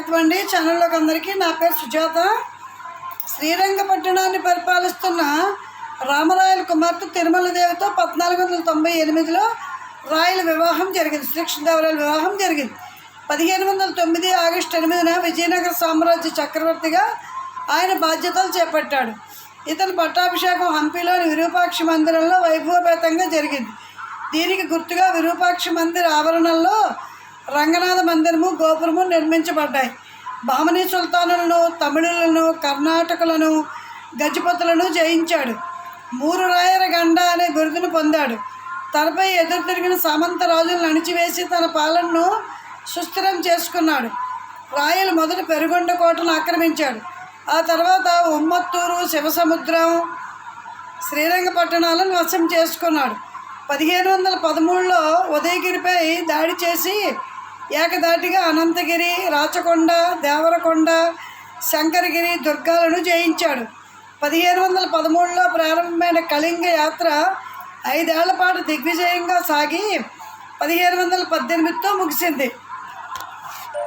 స్వాగతం అండి. ఛానల్లోకి అందరికీ నా పేరు సుజాత. శ్రీరంగపట్టణాన్ని పరిపాలిస్తున్న రామరాయల కుమార్తె తిరుమల దేవితో పద్నాలుగు వందల తొంభై ఎనిమిదిలో రాయల వివాహం జరిగింది. శ్రీకృష్ణదేవరాయల వివాహం జరిగింది. పదిహేను వందల తొమ్మిది ఆగస్టు ఎనిమిదిన విజయనగర సామ్రాజ్య చక్రవర్తిగా ఆయన బాధ్యతలు చేపట్టాడు. ఇతని పట్టాభిషేకం హంపీలోని విరూపాక్ష మందిరంలో వైభవపేతంగా జరిగింది. దీనికి గుర్తుగా విరూపాక్ష మందిర ఆవరణలో రంగనాథ మందిరము గోపురము నిర్మించబడ్డాయి. బామనీ సుల్తానులను తమిళులను కర్ణాటకులను గజపతులను జయించాడు. మూరు రాయర గండ అనే బిరుదును పొందాడు. తనపై ఎదురు తిరిగిన సామంత రాజులను అణిచివేసి తన పాలనను సుస్థిరం చేసుకున్నాడు. రాయలు మొదట పెరుగొండ కోటను ఆక్రమించాడు. ఆ తర్వాత ఉమ్మత్తూరు శివసముద్రం శ్రీరంగపట్టణాలను వశం చేసుకున్నాడు. పదిహేను వందల పదమూడులో ఉదయగిరిపై దాడి చేసి ఏకదాటిగా అనంతగిరి రాచకొండ దేవరకొండ శంకరగిరి దుర్గాలను జయించాడు. పదిహేను వందల పదమూడులో ప్రారంభమైన కళింగ యాత్ర ఐదేళ్ళ పాటు దిగ్విజయంగా సాగి పదిహేను వందల పద్దెనిమిదితో ముగిసింది.